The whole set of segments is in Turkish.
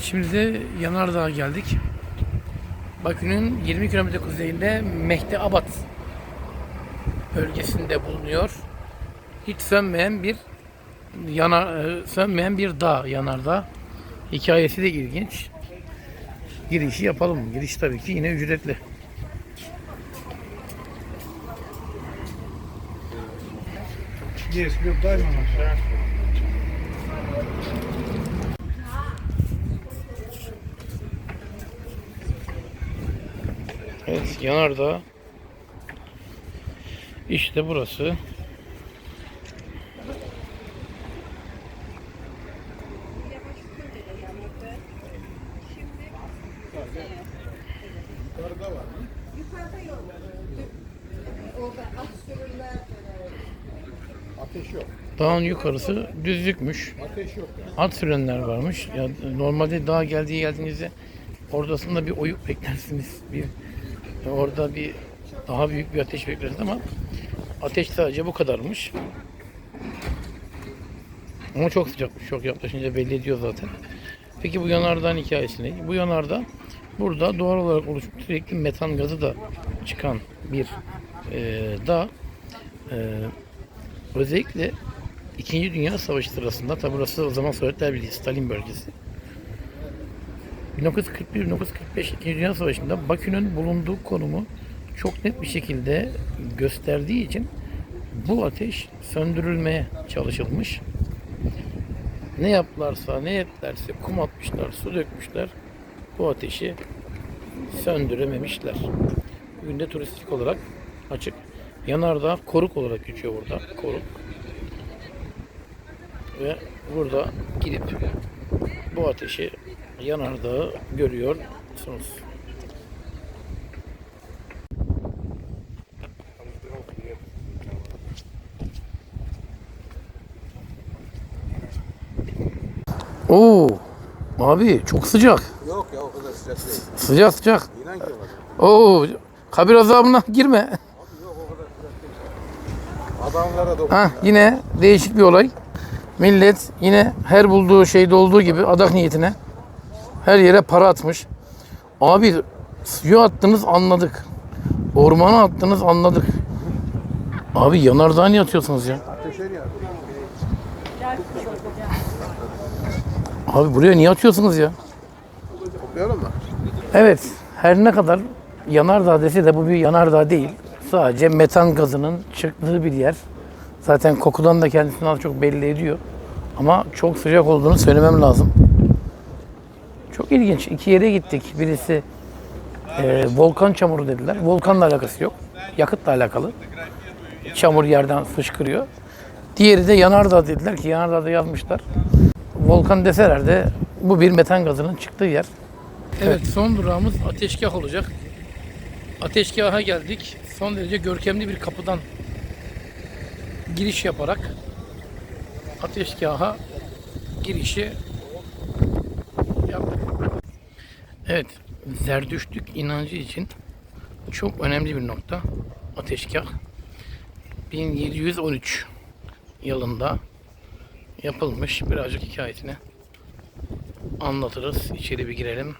Evet, şimdi de Yanardağ'a geldik. Bakü'nün 20 kilometre kuzeyinde Mehdi Abad bölgesinde bulunuyor. Hiç sönmeyen bir yanar, e, sönmeyen bir dağ yanardağ. Hikayesi de ilginç. Girişi yapalım. Giriş tabii ki yine ücretli. Есть, Люк, дай Evet, yanardağ. İşte burası. Dağın yukarısı düzlükmüş. At sürenler varmış. Ya normalde dağa geldiği geldiğinizde ortasında bir oyuk beklersiniz. Bir orada bir daha büyük bir ateş bekleriz ama ateş sadece bu kadarmış. Ama çok sıcakmış. Çok yaklaşınca belli ediyor zaten. Peki bu yanardağın hikayesi ne? Bu yanardağ burada doğal olarak oluşmuş sürekli metan gazı da çıkan bir e, dağ. E, özellikle İkinci Dünya Savaşı sırasında tabi burası o zaman Sovyetler Birliği Stalin bölgesi. 1941-1945 İkinci Dünya Savaşı'nda Bakü'nün bulunduğu konumu çok net bir şekilde gösterdiği için bu ateş söndürülmeye çalışılmış. Ne yaptılarsa, ne ettilerse kum atmışlar, su dökmüşler. Bu ateşi söndürememişler. Bugün de turistik olarak açık. Yanardağ koruk olarak geçiyor burada. Koruk ve burada gidip bu ateşi yanardağı görüyorsunuz. Oo, abi çok sıcak. Yok ya o kadar sıcak değil. Sıcak sıcak. İnan ki. Oo, kabir azabına girme. Yok o kadar sıcak değil. Adamlara dokun. Ha, yine değişik bir olay. Millet yine her bulduğu şeyde olduğu gibi adak niyetine her yere para atmış. Abi suya attınız anladık. Ormana attınız anladık. Abi yanardağ niye atıyorsunuz ya? Abi buraya niye atıyorsunuz ya? Toplayalım mı? Evet, her ne kadar yanardağ dese de bu bir yanardağ değil. Sadece metan gazının çıktığı bir yer. Zaten kokudan da kendisini az çok belli ediyor. Ama çok sıcak olduğunu söylemem lazım. Çok ilginç. İki yere gittik. Birisi e, volkan çamuru dediler. Volkanla alakası yok. Yakıtla alakalı. Çamur yerden fışkırıyor. Diğeri de yanardağ dediler ki yanardağda yazmışlar. Volkan deseler de bu bir metan gazının çıktığı yer. Evet, son durağımız Ateşgah olacak. Ateşgaha geldik. Son derece görkemli bir kapıdan giriş yaparak Ateşgaha girişi Evet, Zerdüştlük inancı için çok önemli bir nokta. Ateşkah 1713 yılında yapılmış. Birazcık hikayesini anlatırız. İçeri bir girelim.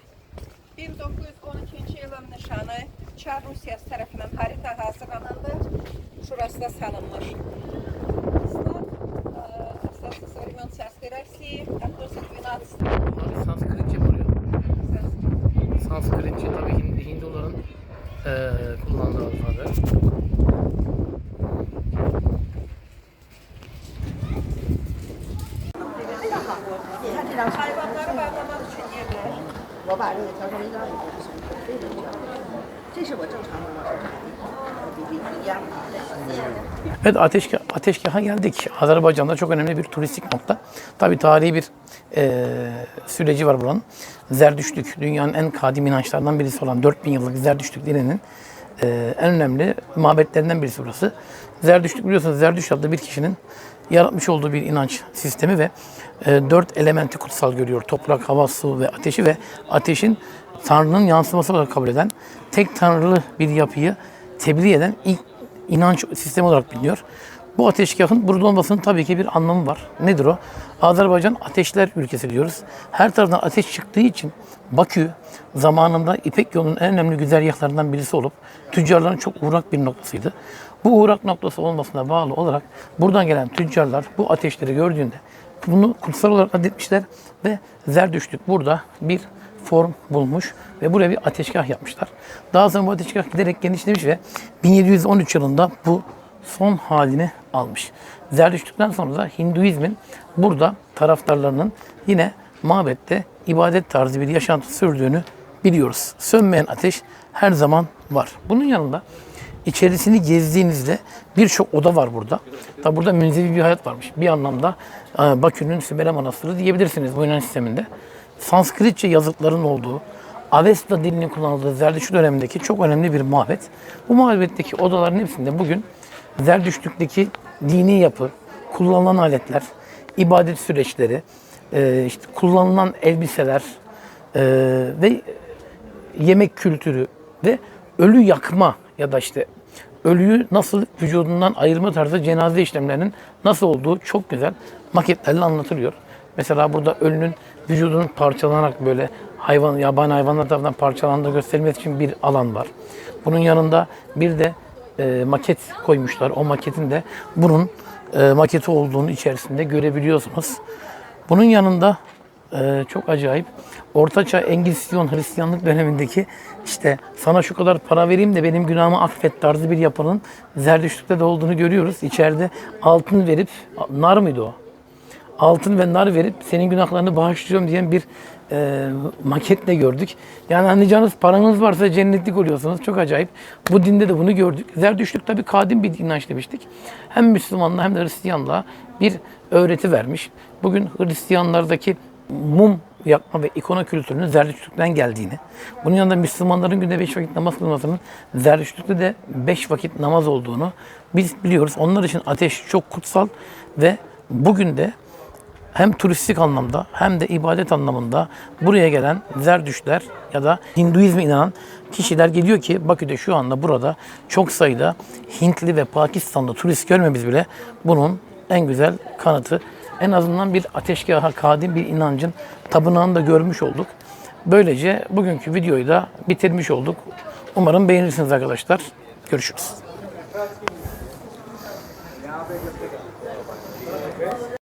1912 yılın nişanı Çar Rusiyası tarafından harita hazırlanandı. Şurası da salınmış. Sanskrit Sanskritçe tabii Hinduların eee kullandığı alfabe. Evet ateşgah, ateşgaha geldik. Azerbaycan'da çok önemli bir turistik nokta. Tabii tarihi bir eee, süreci var buranın. Zerdüştlük, dünyanın en kadim inançlarından birisi olan 4000 yıllık Zerdüştlük dininin eee, en önemli mabetlerinden birisi burası. Zerdüştlük biliyorsunuz Zerdüşt adlı bir kişinin yaratmış olduğu bir inanç sistemi ve eee, dört elementi kutsal görüyor. Toprak, hava, su ve ateşi ve ateşin Tanrı'nın yansıması olarak kabul eden tek tanrılı bir yapıyı tebliğ eden ilk inanç sistemi olarak biliniyor. Bu ateşgahın burada olmasının tabii ki bir anlamı var. Nedir o? Azerbaycan ateşler ülkesi diyoruz. Her taraftan ateş çıktığı için Bakü zamanında İpek yolunun en önemli güzergahlarından birisi olup tüccarların çok uğrak bir noktasıydı. Bu uğrak noktası olmasına bağlı olarak buradan gelen tüccarlar bu ateşleri gördüğünde bunu kutsal olarak adetmişler ve Zerdüştlük burada bir form bulmuş ve buraya bir ateşgah yapmışlar. Daha sonra bu ateşgah giderek genişlemiş ve 1713 yılında bu son halini almış. Zerdüştlükten sonra da Hinduizmin burada taraftarlarının yine mabette ibadet tarzı bir yaşantı sürdüğünü biliyoruz. Sönmeyen ateş her zaman var. Bunun yanında içerisini gezdiğinizde birçok oda var burada. Tabi burada münzevi bir hayat varmış. Bir anlamda e, Bakü'nün Sibele Manastırı diyebilirsiniz bu Yunan sisteminde. Sanskritçe yazıtların olduğu, Avesta dilinin kullanıldığı Zerdüşt dönemindeki çok önemli bir mabet. Bu mabetteki odaların hepsinde bugün Zerdüştlükteki dini yapı, kullanılan aletler, ibadet süreçleri, e, işte kullanılan elbiseler e, ve yemek kültürü ve ölü yakma ya da işte ölüyü nasıl vücudundan ayırma tarzı cenaze işlemlerinin nasıl olduğu çok güzel maketlerle anlatılıyor. Mesela burada ölünün vücudunun parçalanarak böyle hayvan, yabani hayvanlar tarafından parçalandığı gösterilmesi için bir alan var. Bunun yanında bir de e, maket koymuşlar. O maketin de bunun e, maketi olduğunu içerisinde görebiliyorsunuz. Bunun yanında e, çok acayip Ortaçağ Engizisyon Hristiyanlık dönemindeki işte sana şu kadar para vereyim de benim günahımı affet tarzı bir yapının Zerdüştlük'te de olduğunu görüyoruz. İçeride altın verip, nar mıydı o? Altın ve nar verip senin günahlarını bağışlıyorum diyen bir e, maketle gördük. Yani anlayacağınız paranız varsa cennetlik oluyorsunuz. Çok acayip. Bu dinde de bunu gördük. Zerdüştlük tabii kadim bir inanç demiştik. Hem Müslümanlığa hem de Hristiyanlığa bir öğreti vermiş. Bugün Hristiyanlardaki mum yakma ve ikona kültürünün Zerdüştlük'ten geldiğini, bunun yanında Müslümanların günde beş vakit namaz kılmasının Zerdüştlük'te de beş vakit namaz olduğunu biz biliyoruz. Onlar için ateş çok kutsal ve bugün de hem turistik anlamda hem de ibadet anlamında buraya gelen Zerdüştler ya da Hinduizme inanan kişiler geliyor ki Bakü'de şu anda burada çok sayıda Hintli ve Pakistanlı turist görmemiz bile bunun en güzel kanıtı. En azından bir ateşgaha kadim bir inancın tapınağını da görmüş olduk. Böylece bugünkü videoyu da bitirmiş olduk. Umarım beğenirsiniz arkadaşlar. Görüşürüz.